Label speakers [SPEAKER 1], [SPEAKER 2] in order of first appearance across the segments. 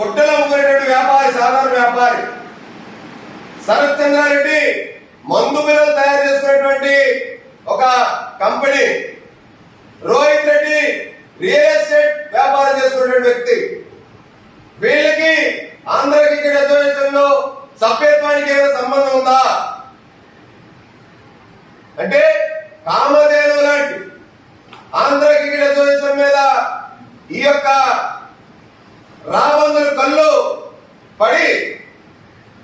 [SPEAKER 1] కొట్టెలు అమ్ముకునేటువంటి వ్యాపారి సాధారణ వ్యాపారి. శరత్ చంద్రారెడ్డి మందు పిల్లలు తయారు చేసుకునేటువంటి ఒక company. Rohit Reddy real estate వ్యాపారం చేసుకునేటువంటి వ్యక్తి. వీళ్ళకి ఆంధ్ర క్రికెట్ అసోసియేషన్లో సభ్యత్వానికి ఏమైనా సంబంధం ఉందా? అంటే కామధేను లాంటి ఆంధ్ర క్రికెట్ అసోసియేషన్ మీద ఈ యొక్క రాబందులు కళ్ళు పడి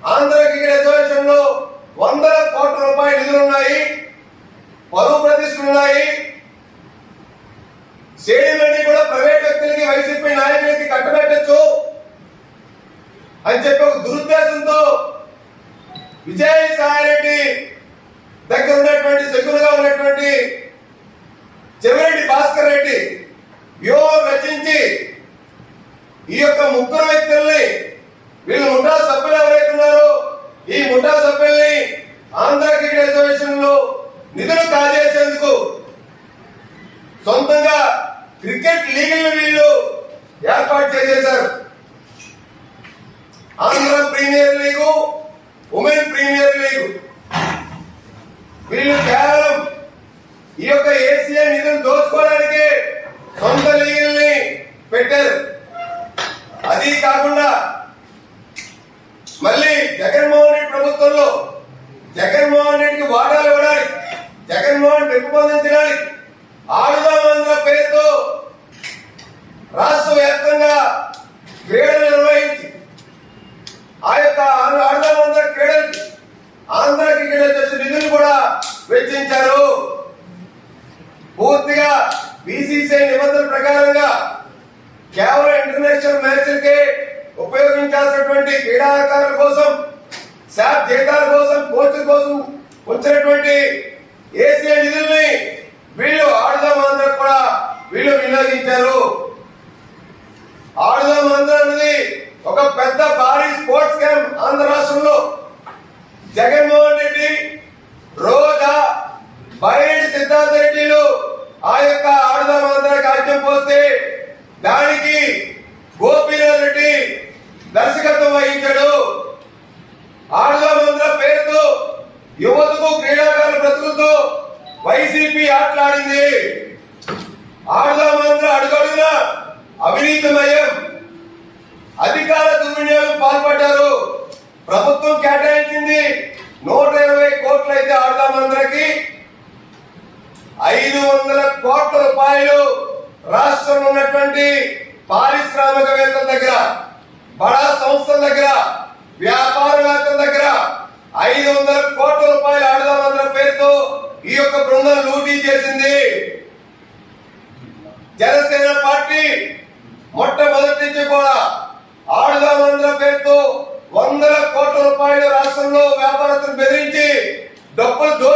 [SPEAKER 1] ఆంధ్ర క్రికెట్ అసోసియేషన్లో వందల కోట్ల రూపాయల నిధులు ఉన్నాయి పరువు ప్రతిష్టలు ఉన్నాయి స్టేడియంలన్నీ కూడా ప్రైవేట్ వ్యక్తులకి వైసీపీ నాయకులకి కట్టబెట్టచ్చు అని చెప్పి ఒక దురుద్దేశంతో విజయసాయి రెడ్డి దగ్గర ఉన్నటువంటి సెక్యులుగా ఉన్నటువంటి చెవిరెడ్డి భాస్కర్ రెడ్డి వ్యూహం రచించి ఈ యొక్క ముగ్గురు వ్యక్తుల్ని వీళ్ళు ముఠా సభ్యులు ఎవరైతే ఉన్నారో ఈ ముఠా సభ్యుల్ని ఆంధ్ర క్రికెట్ అసోసియేషన్లో నిధులు కాజేసేందుకు సొంతంగా క్రికెట్ లీగల్ వీళ్ళు ఏర్పాటు చేసేశారు. Andhra premier league women premier league. వీళ్ళు కేవలం ఈ యొక్క ఏసీఐ నిధులు దోచుకోవడానికి సొంత లీగల్ని పెట్టారు. కాకుండా మళ్ళీ జగన్మోహన్ రెడ్డి ప్రభుత్వంలో జగన్మోహన్ రెడ్డికి వాటాలు ఇవ్వడానికి జగన్మోహన్ పెంపొందించడానికి ఆడుదామంధ్ర పేరుతో కేవలం ఇంటర్నేషనల్ మ్యాచ్లకే ఉపయోగించాల్సినటువంటి క్రీడాకారుల కోసం శాప్ జీతాల కోసం కోచ్ల కోసం వచ్చినటువంటి ఏసీఐ నిధుల్ని వీళ్ళు ఆడుదాం ఆంధ్ర కూడా వీళ్ళు వినియోగించారు. ఆడుదాం ఆంధ్ర అనేది ఒక పెద్ద భారీ స్పోర్ట్స్ క్యాంప్ ఆంధ్ర రాష్ట్రంలో జగన్మోహన్ రెడ్డి రోజా బైరెడ్డి సిద్ధార్థ రెడ్డిలు ఆ యొక్క ఆడుదాం ఆంధ్ర కార్యక్రమం పోస్తే దానికి గోపీనాథ్ రెడ్డి దర్శకత్వం వహించాడు ఆడుదాం ఆంధ్ర పేరుతో యువతకు క్రీడాకారుల బ్రతుకులతో వైసీపీ ఆటలాడింది ఆడుదాం ఆంధ్ర అడుగడుగున అవినీతిమయం అధికార దుర్వినియోగం పాల్పడ్డారు. ప్రభుత్వం కేటాయించింది. నూట ఇరవై కోట్లు అయితే ఆడదామందరికి ఐదు వందల కోట్ల రూపాయలు రాష్ట్రంలో ఉన్నటువంటి పారిశ్రామికవేత్తల దగ్గర బడా సంస్థల దగ్గర వ్యాపారవేత్తల దగ్గర ఐదు వందల కోట్ల రూపాయలు ఆడదామందర పేరుతో ఈ యొక్క బృందం లూటీ చేసింది. జనసేన పార్టీ నుంచి కూడా ఆడుదామంధ్ర పేరుతో వందల కోట్ల రూపాయలు రాష్ట్రంలో వ్యాపారస్తులు బెదిరించి డబ్బులు దో